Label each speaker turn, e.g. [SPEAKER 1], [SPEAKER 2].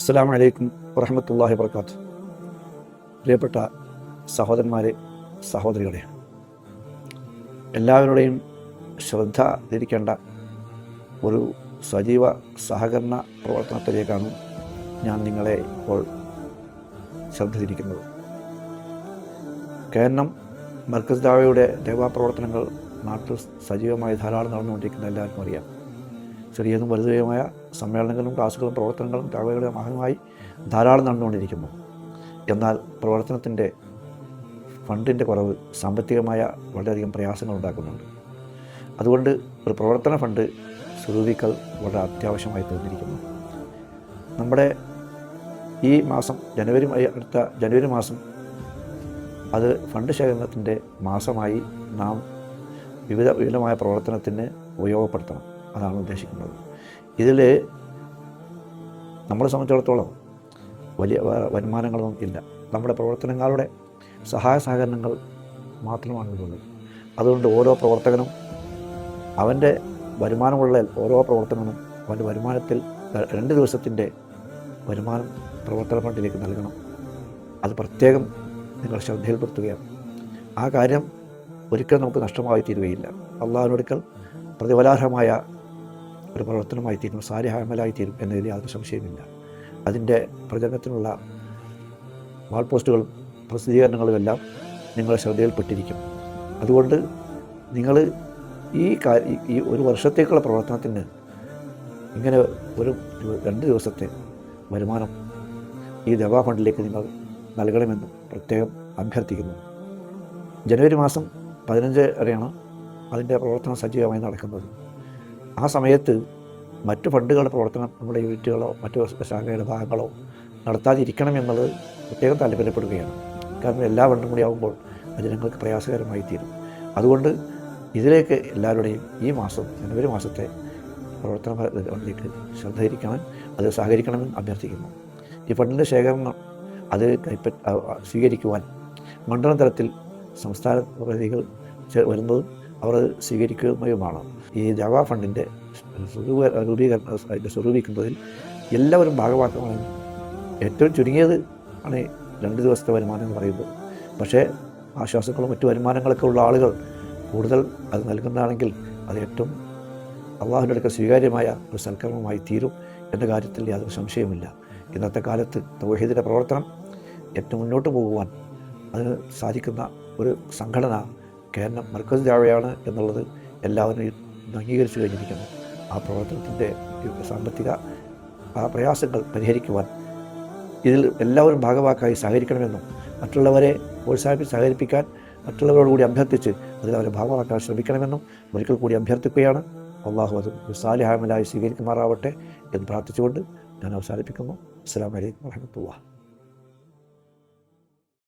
[SPEAKER 1] അസ്സാം വലൈക്കും വറഹമത്തല്ലാഹി വർക്കാത്തു പ്രിയപ്പെട്ട സഹോദരന്മാരെ സഹോദരികളെ എല്ലാവരുടെയും ശ്രദ്ധ തിരിക്കേണ്ട ഒരു സജീവ സഹകരണ പ്രവർത്തനത്തിലേക്കാണ് ഞാൻ നിങ്ങളെ ഇപ്പോൾ ശ്രദ്ധ തിരിക്കുന്നത്. കേരളം മർക്കസ് ദാവയുടെ രേഖാപ്രവർത്തനങ്ങൾ നാട്ടിൽ സജീവമായി ധാരാളം നടന്നുകൊണ്ടിരിക്കുന്ന എല്ലാവർക്കും അറിയാം. ചെറിയതും വലുതുമായ സമ്മേളനങ്ങളും ക്ലാസ്സുകളും പ്രവർത്തനങ്ങളും ചടവുകളുടെ ഭാഗമായി ധാരാളം നടന്നുകൊണ്ടിരിക്കുന്നു. എന്നാൽ പ്രവർത്തനത്തിന്റെ ഫണ്ടിന്റെ കുറവ് സാമ്പത്തികമായ വളരെയധികം പ്രയാസങ്ങൾ ഉണ്ടാക്കുന്നുണ്ട്. അതുകൊണ്ട് ഒരു പ്രവർത്തന ഫണ്ട് സ്വരൂപിക്കൽ വളരെ അത്യാവശ്യമായി തീർന്നിരിക്കുന്നു. നമ്മുടെ ഈ മാസം ജനുവരി അടുത്ത ജനുവരി മാസം അത് ഫണ്ട് ശേഖരണത്തിന്റെ മാസമായി നാം വിവിധ വിപുലമായ പ്രവർത്തനത്തിന് ഉപയോഗപ്പെടുത്തണം. അതാണ് ഉദ്ദേശിക്കുന്നത്. ഇതിൽ നമ്മളെ സംബന്ധിച്ചിടത്തോളം വലിയ വരുമാനങ്ങൾ ഇല്ല. നമ്മുടെ പ്രവർത്തനങ്ങളുടെ സഹായ സഹകരണങ്ങൾ മാത്രമാണ് ഇതുള്ളത് അതുകൊണ്ട് ഓരോ പ്രവർത്തകനും അവന്റെ വരുമാനമുള്ള ഓരോ പ്രവർത്തനവും അവന്റെ വരുമാനത്തിൽ രണ്ട് ദിവസത്തിന്റെ വരുമാനം പ്രവർത്തന ഫണ്ടിലേക്ക് നൽകണം. അത് പ്രത്യേകം നിങ്ങൾ ശ്രദ്ധയിൽപ്പെടുത്തുകയാണ്. ആ കാര്യം ഒരിക്കലും നമുക്ക് നഷ്ടമായി തീരുകയില്ല അള്ളാഹിനൊടുക്കൽ പ്രതിഫലാർഹമായ ഒരു പ്രവർത്തനമായി തീരും എന്നതിൽ യാതൊരു സംശയമില്ല അതിന്റെ പ്രചരണത്തിനുള്ള വാൾ പോസ്റ്റുകളും പ്രസിദ്ധീകരണങ്ങളും എല്ലാം നിങ്ങളുടെ ശ്രദ്ധയിൽപ്പെട്ടിരിക്കും. അതുകൊണ്ട് നിങ്ങൾ ഈ- ഈ ഒരു വർഷത്തേക്കുള്ള പ്രവർത്തനത്തിന് ഇങ്ങനെ ഒരു രണ്ട് ദിവസത്തെ വരുമാനം ഈ ദവാ ഫണ്ടിലേക്ക് നിങ്ങൾ നൽകണമെന്ന് പ്രത്യേകം അഭ്യർത്ഥിക്കുന്നു. ജനുവരി മാസം പതിനഞ്ച് വരെയാണ് അതിന്റെ പ്രവർത്തനം സജീവമായി നടക്കുന്നത്. ആ സമയത്ത് മറ്റ് ഫണ്ടുകളുടെ പ്രവർത്തനം നമ്മുടെ യൂണിറ്റുകളോ മറ്റു ശാഖയുടെ ഭാഗങ്ങളോ നടത്താതിരിക്കണം എന്നുള്ളത് പ്രത്യേകം താല്പര്യപ്പെടുകയാണ്. കാരണം എല്ലാ ഫണ്ടും കൂടി ആകുമ്പോൾ അത് ഞങ്ങൾക്ക് പ്രയാസകരമായി തീരും. അതുകൊണ്ട് ഇതിലേക്ക് എല്ലാവരുടെയും ഈ മാസം ജനുവരി മാസത്തെ പ്രവർത്തന ഫണ്ടിലേക്ക് ശ്രദ്ധയിരിക്കണം അത് സഹകരിക്കണമെന്ന് അഭ്യർത്ഥിക്കുന്നു. ഈ ഫണ്ടിന്റെ ശേഖരണം അത് കൈപ്പറ്റ സ്വീകരിക്കുവാൻ മണ്ഡലം തലത്തിൽ സംസ്ഥാന പ്രതിനിധികൾ വരുന്നതും അവർ സ്വീകരിക്കുകയുമാണ്. ഈ ജവ ഫണ്ടിന്റെ സ്വരൂപ രൂപീകരണ അതിന്റെ സ്വരൂപിക്കുന്നതിൽ എല്ലാവരും ഭാഗമാക്കണമെന്ന് ഏറ്റവും ചുരുങ്ങിയത് ആണ് രണ്ട് ദിവസത്തെ വരുമാനം എന്ന് പറയുന്നത്. പക്ഷേ ആശ്വാസങ്ങളും മറ്റു വരുമാനങ്ങളൊക്കെ ഉള്ള ആളുകൾ കൂടുതൽ അത് നൽകുന്നതാണെങ്കിൽ അത് ഏറ്റവും അള്ളാഹുവിന്റെ അടുക്കൽ സ്വീകാര്യമായ ഒരു സൽക്കർമ്മമായി തീരും എന്ന കാര്യത്തിൽ യാതൊരു സംശയവുമില്ല. ഇന്നത്തെ കാലത്ത് തൗഹീദിന്റെ പ്രവർത്തനം ഏറ്റവും മുന്നോട്ട് പോകുവാൻ അതിന് സാധിക്കുന്ന ഒരു സംഘടന കേരളം മർക്കസ് ദാവയാണ് എന്നുള്ളത് എല്ലാവരും അംഗീകരിച്ചു കഴിഞ്ഞിരിക്കുന്നു. ആ പ്രവർത്തനത്തിന്റെ സാമ്പത്തിക ആ പ്രയാസങ്ങൾ പരിഹരിക്കുവാൻ ഇതിൽ എല്ലാവരും ഭാഗവാക്കായി സഹകരിക്കണമെന്നും മറ്റുള്ളവരെ പ്രോത്സാഹിപ്പിച്ച് സഹകരിപ്പിക്കാൻ മറ്റുള്ളവരോട് കൂടി അഭ്യർത്ഥിച്ച് അതിൽ അവരെ ഭാഗമാക്കാൻ ശ്രമിക്കണമെന്നും ഒരിക്കൽ കൂടി അഭ്യർത്ഥിക്കുകയാണ്. അള്ളാഹു അത് സാലിഹാമലായി സ്വീകരിക്കുമാറാവട്ടെ എന്ന് പ്രാർത്ഥിച്ചുകൊണ്ട് ഞാൻ അവസാനിപ്പിക്കുന്നു. അസ്സാം വലൈക്കും വാഹമത്തുള്ള